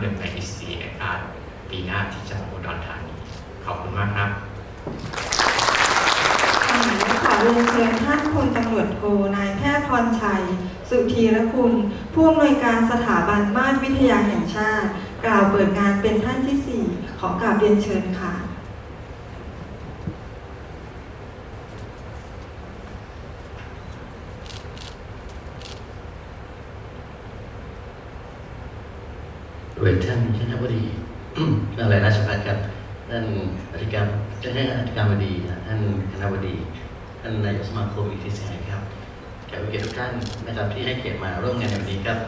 หนึ่งใน ECR ปีหน้าที่จังหวัดอุดรธานี ขอบคุณมากครับขอเรียนเชิญท่านพลตำรวจโทนายแพทย์พรชัย สุธีรคุณ ผู้อำนวยการสถาบันมาตรวิทยาแห่งชาติ กล่าวเปิดงานเป็นท่านที่ 4 ขอกราบเรียนเชิญค่ะ เรียนท่านคณะบดีอะไรราชพัฒครับท่านอธิการท่านอธิการบดีท่านคณะบดี ท่านนายกสมาคมอิทธิสายครับแขกผู้เกียรติทุกท่านนะครับที่ให้เกียรติมาร่วมงานในวันนี้ครับ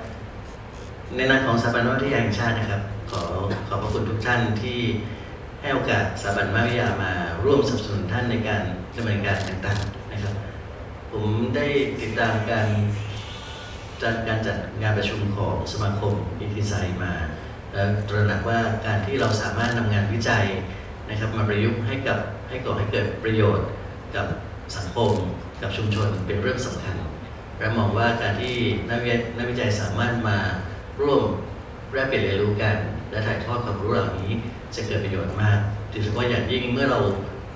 ในนามของสถาบันวิทยาแห่งชาตินะครับ ขอขอบพระคุณทุกท่านที่ให้โอกาสสถาบันวิทยามาร่วมสนับสนุนท่านในการดำเนินการต่างๆนะครับ ผมได้ติดตามการจัดการจัดงานประชุมของสมาคมอิทธิไซมา แล้วตระหนักว่าการที่เราสามารถนำงานวิจัยนะครับมาประยุกต์ให้กับให้ก่อให้เกิดประโยชน์กับสังคม กับชุมชนเป็นเรื่องสำคัญและมองว่าการที่นักวินักวิจัยสามารถมาร่วมแลกเปลี่ยนเรียนรู้กัน และถ่ายทอดความรู้เหล่านี้จะเกิดประโยชน์มากโดยเฉพาะอย่างยิ่งเมื่อเรา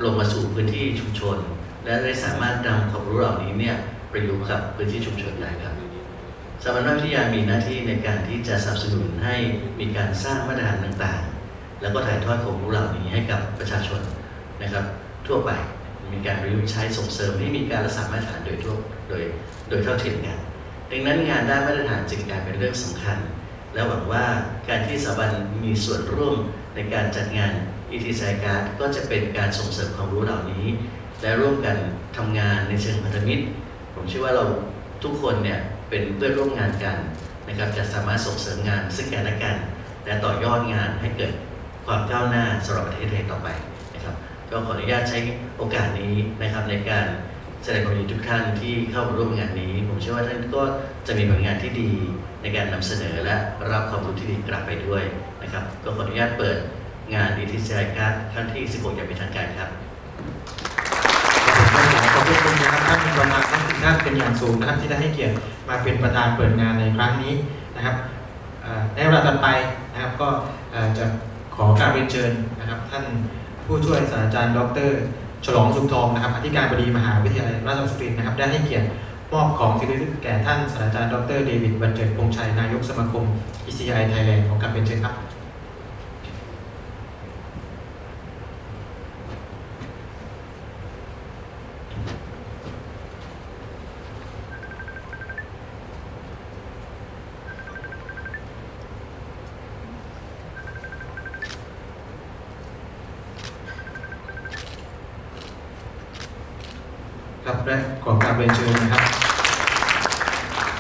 ลงมาสู่พื้นที่ชุมชน และได้สามารถนำความรู้เหล่านี้เนี่ยประยุกต์กับพื้นที่ชุมชนได้ครับ สถาบันวิทยามีหน้าที่ในการที่จะสนับสนุนให้มีการสร้างมาตรฐานต่างๆ แล้วก็ถ่ายทอดความรู้เหล่านี้ให้กับประชาชนนะครับทั่วไปมีการประยุกต์ใช้ส่งเสริมให้มีการรักษามาตรฐานโดยทั่วโดยโดยเท่าเทียมกัน ดังนั้นงานด้านมาตรฐานจึงกลายเป็นเรื่องสำคัญ และหวังว่าการที่สถาบันมีส่วนร่วมในการจัดงานอิทธิไซการ์ดก็จะเป็นการส่งเสริมความรู้เหล่านี้ และร่วมกันทำงานในเชิงพันธมิตร ผมเชื่อว่าเราทุกคนเนี่ย เป็นเพื่อนร่วมงานกันนะครับจะสามารถส่งเสริมงานซึ่งกันและกันและต่อยอดงานให้เกิดความก้าวหน้าสำหรับประเทศไทยต่อไปนะครับ ก็ขออนุญาตใช้โอกาสนี้นะครับในการแสดงความยินดีทุกท่านที่เข้ามาร่วมงานนี้ ผมเชื่อว่าท่านก็จะมีผลงานที่ดีในการนำเสนอและรับความรู้ที่ดีกลับไปด้วยนะครับ ก็ขออนุญาตเปิดงานดีทีซีการ์ดครั้งที่ 16 อย่างเป็นทางการครับ บท่านประธานทั้งสิบท่าเป็นอย่างสูงนะครับ ที่ได้ให้เกียรติมาเป็นประธานเปิดงานในครั้งนี้นะครับในเวลาต่อไปนะครับก็จะขอการเรียนเชิญนะครับ ท่านผู้ช่วยศาสตราจารย์ ดร ฉลองสุขทองนะครับอธิการบดีมหาวิทยาลัยราชสุรินทร์นะครับ ได้ให้เกียรติมอบของที่ระลึกแก่ท่านศาสตราจารย์ดรเดวิดบรรเจิดพงษ์ชัยนายกสมาคม ECI Thailand ของการเป็นเชิญครับ และขอการเรียนเชิญนะครับ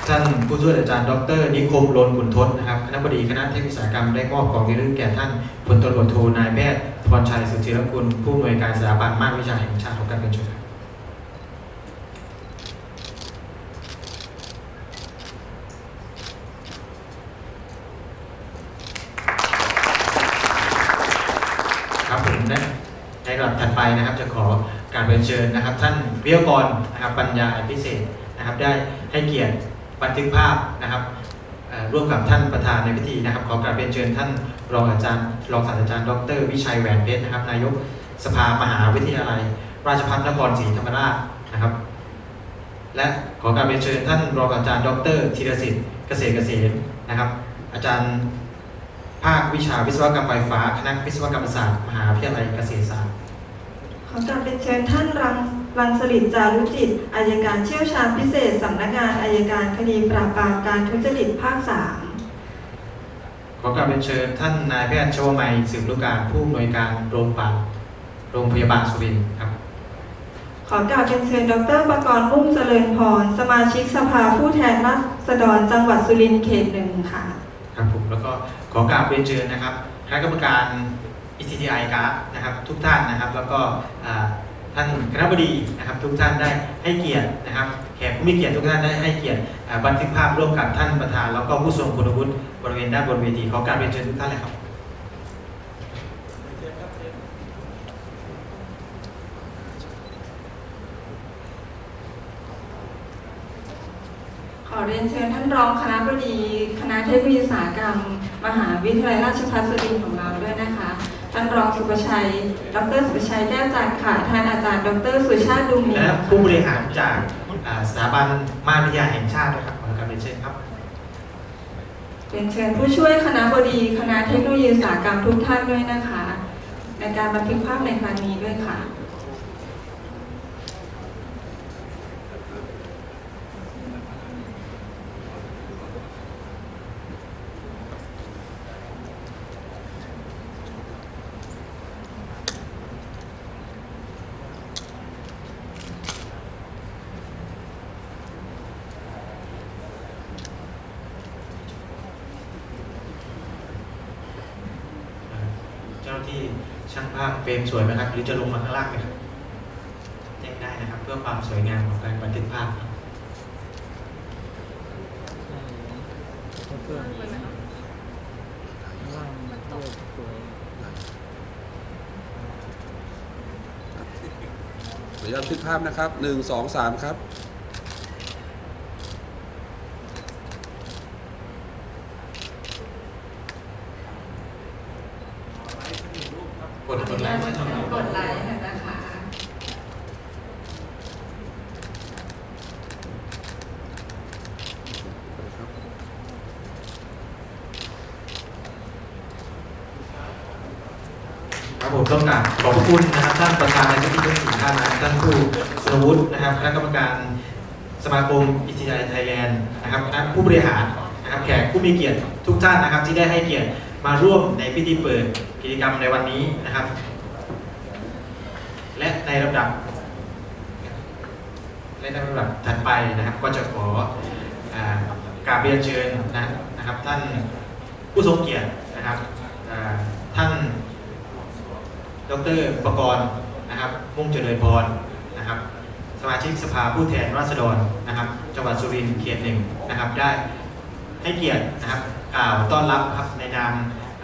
ท่านผู้ช่วยอาจารย์ ดร นิคมโลนขุนทศนะครับคณะบดีคณะเทคนิคสาหกรรมได้มอบของที่ระลึกแก่ท่านพลตำรวจโทนายแพทย์พรชัยสุธีรกุลผู้อำนวยการสถาบันมาตรวิชาแห่งชาติของการเป็นเชิญครับครับผมในในลำดับถัดไปนะครับจะขอการเรียนเชิญนะครับ ท่าน วิทยากรนะครับปัญญาพิเศษนะครับ ได้ให้เกียรติบันทึกภาพนะครับร่วมกับท่านประธานในพิธีนะครับขอการเรียนเชิญท่านรองอาจารย์รองศาสตราจารย์ดร วิชัยแหวนเพชรนะครับนายกสภามหาวิทยาลัย ราชภัฏนครศรีธรรมราชนะครับ และขอการเรียนเชิญท่านรองอาจารย์ ดรธีรสิทธิ์เกษตรเกษมนะครับ อาจารย์ภาควิชาวิศวกรรมไฟฟ้าคณะวิศวกรรมศาสตร์มหาวิทยาลัยเกษตรศาสตร์ขอกราบเรียนเชิญท่านรัง รังสลิดจารุจิตอายการเชี่ยวชาญพิเศษสำนักงานอายการคดีปราบปรามการทุจริตภาค3ขอกราบเรียนเชิญท่านนายแพทย์ชวมัยสืบลูกการผู้อำนวยการโรงพยาบาลโรงพยาบาลสุรินทร์ครับ ขอกราบเรียนเชิญดรประกรณ์มุ่งเจริญพรสมาชิกสภาผู้แทนราษฎรจังหวัดสุรินทร์เขตหนึ่งค่ะครับผมแล้วก็ขอกราบเรียนเชิญนะครับคณะกรรมการ ECTI การ์ดนะครับ ทุกท่านนะครับ แล้วก็อ่า ท่านคณะบดีนะครับทุกท่านได้ให้เกียรตินะครับแขกผู้มีเกียรติทุกท่านได้ให้เกียรติบันทึกภาพร่วมกับท่านประธาน แล้วก็ผู้ทรงคุณวุฒิบริเวณด้านบนเวทีขอกาบเรียนเชิญทุกท่านเลยครับขอเรียนเชิญท่านรองคณะบดี คณะเทคโนโลยีสาหกรรม มหาวิทยาลัยราชภัฏสุรินทร์ของเราด้วยนะคะ ท่านรองสุประชัย ดรสุประชัยแก้วจันทร์ค่ะ ท่านอาจารย์ ดรสุชาติดุงมีและผู้บริหารจากอ่าสถาบันมาวิทยาแห่งชาติด้วยครับขอการเรียนเชิญครับเรียนเชิญผู้ช่วยคณะบดีคณะเทคโนโลยีอุตสาหกรรมทุกท่านด้วยนะคะ ในการบันทึกภาพในครั้งนี้ด้วยค่ะ ที่ช่างภาพเฟรมสวยไหมครับหรือจะลงมาข้างล่างไหมครับแจ้งได้นะครับ เพื่อความสวยงามของการบันทึกภาพเพื่อนข้างล่างมันเลือกสวยขออนุญาตบันทึกภาพนะครับหนึ่งสองสามครับ กดกดไลค์ กดไลค์นะคะ ครับ ผมต้องกราบขอบคุณนะครับท่านประธานในที่ทั้งสี่ท่านนะท่านครูสุรวุฒินะครับคณะกรรมการสมาคมอิทยาลัยไทยแลนด์นะครับคณะผู้บริหารนะครับแขกผู้มีเกียรติทุกท่านนะครับที่ได้ให้เกียรติมาร่วมในพิธีเปิดกิจกรรมในวันนี้นะครับ และในลำดับ และในลำดับถัดไปนะครับ ก็จะขออ่ากราบเรียนเชิญนะนะครับ ท่านผู้ทรงเกียรตินะครับอ่าท่าน ดรประกรณ์นะครับมุ่งเจริญพรนะครับ สมาชิกสภาผู้แทนราษฎรนะครับ จังหวัดสุรินทร์เขตหนึ่งนะครับ ได้ให้เกียรตินะครับกล่าวต้อนรับครับในนาม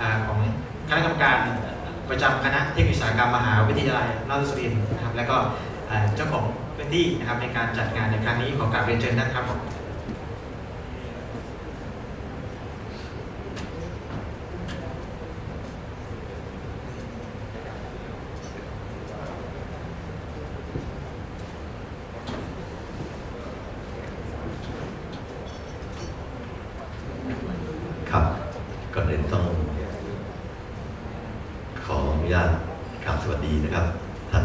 อของคณะกรรมการประจำคณะเทคนิคอุตสาหกรรมมหาวิทยาลัยราชสุรินทร์นะครับ และก็เจ้าของพื้นที่นะครับในการจัดงานในครั้งนี้ขอกราบเรียนเชิญนะครับผม ครับก่อ นอื่นต้องขออนุญาตกราบสวัสดีนะครับ ท่าน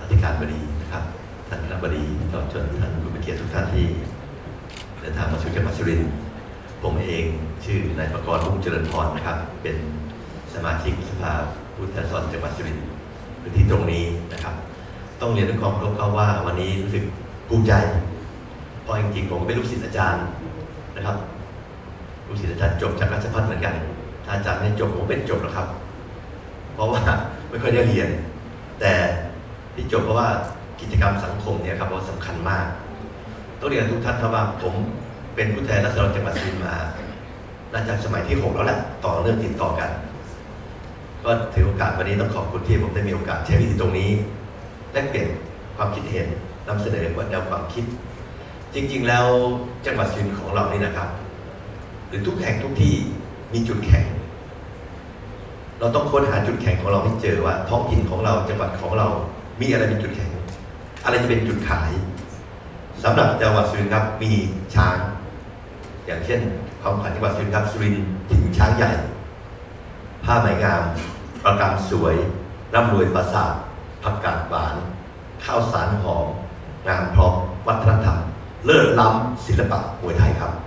อธิการบดีนะครับ ท่านคณะบดีตลอดจนท่านผู้มีเกียรติทุกท่านที่เดินทางมาสู่จังหวัดสุรินทร์ผมเองชื่อนายประกรณ์รุ่งเจริญพรนะครับ เป็นสมาชิกสภาผู้แทนราษฎรจังหวัดสุรินทร์พื้นที่ตรงนี้นะครับ ต้องเรียนด้วยความเคารพเขาว่าวันนี้รู้สึกภูมิใจเพราะจริงๆผมก็เป็นลูกศิษย์อาจารย์นะครับ ลูกศิษย์อาจารย์จบจากราชภัฏเหมือนกันถ้าอาจารย์ไม่จบผมเป็นจบหรอครับ เพราะว่าไม่ค่อยได้เรียน แต่ที่จบเพราะว่ากิจกรรมสังคมเนี่ยครับว่าสำคัญมาก ต้องเรียนทุกท่านครับว่าผมเป็นผู้แทนรัศดรจังหวัดสุรินทร์มาน่าจะสมัยที่หกแล้วแหละต่อเนื่องติดต่อกัน ก็ถือโอกาสวันนี้ต้องขอบคุณที่ผมได้มีโอกาสใช้วิธีตรงนี้แลกเปลี่ยนความคิดเห็นนำเสนอว่าแนวความคิด จริง ๆ แล้วจังหวัดสุรินทร์ของเรานี่นะครับ รือทุกแห่งทุกที่มีจุดแข็ง เราต้องค้นหาจุดแข็งของเราให้เจอว่า ท้องถิ่นของเราจังหวัดของเรา มีอะไรเป็นจุดแข็ง อะไรจะเป็นจุดขายสำหรับจังหวัดสุรินทร์ครับมีช้าง อย่างเช่นความขวัญจังหวัดสุรินทร์ครับสุรินทร์ถิ่นช้างใหญ่ ผ้าไหมงาม ประกำสวยร่ำรวยปราสาทผักกาดหวาน ข้าวสารหอมงามพร้อมวัฒนธรรม เลิศล้ำศิลปะมวยไทยครับ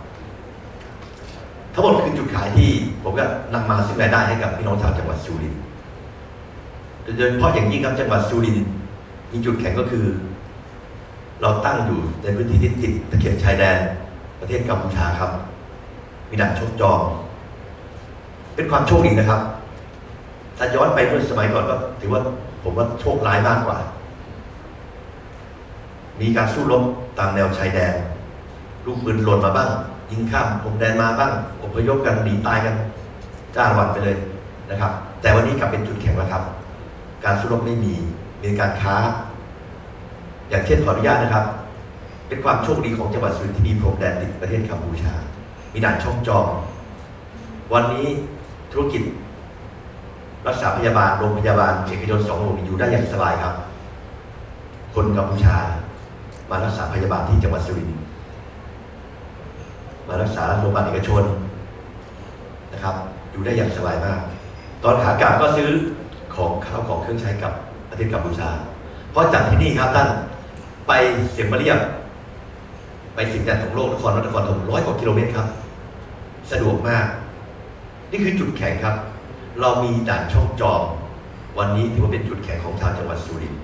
ทั้งหมดคือจุดขายที่ผมก็นำมาซึ่งรายได้ให้กับพี่น้องชาวจังหวัดสุรินทร์โดยเฉพาะอย่างยิ่งครับจังหวัดสุรินทร์มีจุดแข็งก็คือ เราตั้งอยู่ในพื้นที่ที่ติดตะเข็บชายแดนประเทศกัมพูชาครับ มีด่านชกจองเป็นความโชคดีนะครับ ถ้าย้อนไปเมื่อสมัยก่อนก็ถือว่าผมว่าโชคร้ายมากกว่า มีการสู้รบตามแนวชายแดน ลูกปืนหล่นมาบ้าง ยิงข้ามพรมแดนมาบ้างอพยพกันหนีตายกันจ้าวันไปเลยนะครับ แต่วันนี้กลับเป็นจุดแข็งแล้วครับ การสู้รบไม่มีมีการค้า อย่างเช่นขออนุญาตนะครับ เป็นความโชคดีของจังหวัดสุรินทร์ที่มีพรมแดนติดประเทศกัมพูชา มีด่านช่องจอมวันนี้ธุรกิจ รักษาพยาบาลโรงพยาบาลเอกชนสองโรงอยู่ได้อย่างสบายครับ คนกัมพูชา มารักษาพยาบาลที่จังหวัดสุรินทร์ มารักษาโรงพยาบาลเอกชนนะครับ อยู่ได้อย่างสบายมาก ตอนขากลับก็ซื้อของข้าวของเครื่องใช้กับประเทศกัมพูชา เพราะจากที่นี่ครับท่านไปเสียมมาเรียบไปสิงแดนของโลกนครวัดนครธมร้อยกว่ากิโลเมตรครับ สะดวกมาก นี่คือจุดแข็งครับ เรามีด่านช่องจอม วันนี้ถือว่าเป็นจุดแข็งของชาวจังหวัดสุรินทร์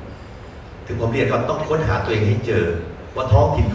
ถึงผมเรียนว่าต้องค้นหาตัวเองให้เจอว่าท้องถิ่น